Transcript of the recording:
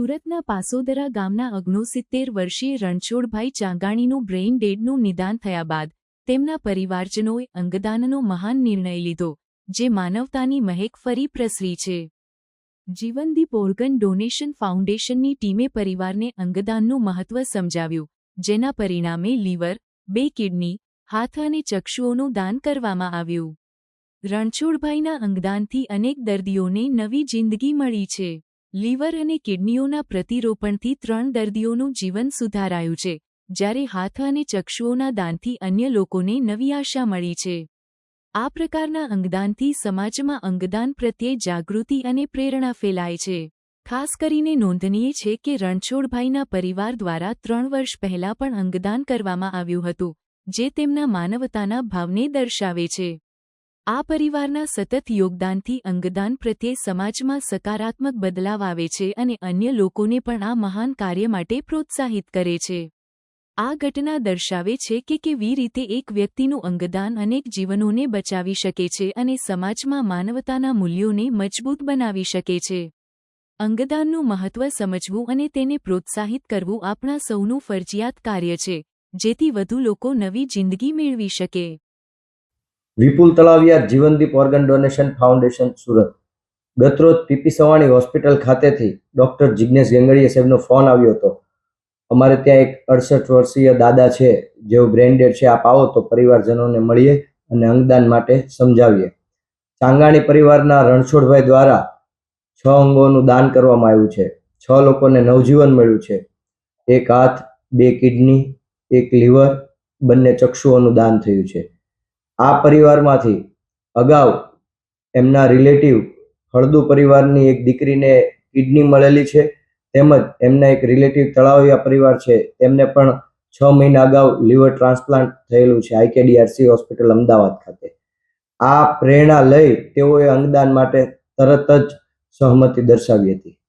સુરતના પાસોદરા ગામના અગ્નોસિત્તેર વર્ષીય રણછોડભાઈ ચાંગાણીનું બ્રેઇન ડેડનું નિદાન થયા બાદ તેમના પરિવારજનોએ અંગદાનનો મહાન નિર્ણય લીધો, જે માનવતાની મહેક ફરી પ્રસરી છે. જીવનદીપ ઓર્ગન ડોનેશન ફાઉન્ડેશનની ટીમે પરિવારને અંગદાનનું મહત્વ સમજાવ્યું, જેના પરિણામે લીવર, બે કિડની, હાથ અને ચક્ષુઓનું દાન કરવામાં આવ્યું. રણછોડભાઈના અંગદાનથી અનેક દર્દીઓને નવી જિંદગી મળી છે. લીવર અને કિડનીઓના પ્રતિરોપણથી ત્રણ દર્દીઓનું જીવન સુધારાયું છે, જ્યારે હાથ અને ચક્ષુઓના દાનથી અન્ય લોકોને નવી આશા મળી છે. આ પ્રકારના અંગદાનથી સમાજમાં અંગદાન પ્રત્યે જાગૃતિ અને પ્રેરણા ફેલાય છે. ખાસ કરીને નોંધનીય છે કે રણછોડભાઈના પરિવાર દ્વારા ત્રણ વર્ષ પહેલા પણ અંગદાન કરવામાં આવ્યું હતું, જે તેમના માનવતાના ભાવને દર્શાવે છે. આ પરિવારના સતત યોગદાનથી અંગદાન પ્રત્યે સમાજમાં સકારાત્મક બદલાવ આવે છે અને અન્ય લોકોને પણ આ મહાન કાર્ય માટે પ્રોત્સાહિત કરે છે. આ ઘટના દર્શાવે છે કે કેવી રીતે એક વ્યક્તિનું અંગદાન અનેક જીવનોને બચાવી શકે છે અને સમાજમાં માનવતાના મૂલ્યોને મજબૂત બનાવી શકે છે. અંગદાનનું મહત્વ સમજવું અને તેને પ્રોત્સાહિત કરવું આપણા સૌનું ફરજિયાત કાર્ય છે, જેથી વધુ લોકો નવી જિંદગી મેળવી શકે. Vipul Talaviya Jeevandeep organ donation foundation, Surat. ગતરોજ પીપી સવાણી હોસ્પિટલ ખાતેથી ડૉક્ટર જિજ્ઞેશ ગંગડીયા સાહેબનો ફોન આવ્યો હતો. અમારે ત્યાં એક અડસઠ વર્ષીય દાદા છે, જેઓ બ્રેન્ડેડ છે, આપ આવો તો પરિવારજનોને મળીએ અને અંગદાન માટે સમજાવીએ. ચાંગાણી પરિવારના રણછોડભાઈ દ્વારા છ અંગોનું દાન કરવામાં આવ્યું છે. છ લોકોને નવજીવન મળ્યું છે. એક હાથ, બે કિડની, એક લીવર, બંને ચક્ષુઓનું દાન થયું છે. આ પરિવારમાંથી અગાઉ એમના રિલેટિવ હળદુ પરિવારની એક દીકરીને કિડની મળેલી છે. તેમજ એમના એક રિલેટિવ તળાવિયા પરિવાર છે. તેમને પણ છ મહિના અગાઉ લીવર ટ્રાન્સપ્લાન્ટ થયેલું છે આઈકેડીઆરસી હોસ્પિટલ અમદાવાદ ખાતે. આ પ્રેરણા લઈ તેઓએ અંગદાન માટે તરત જ સહમતિ દર્શાવી હતી.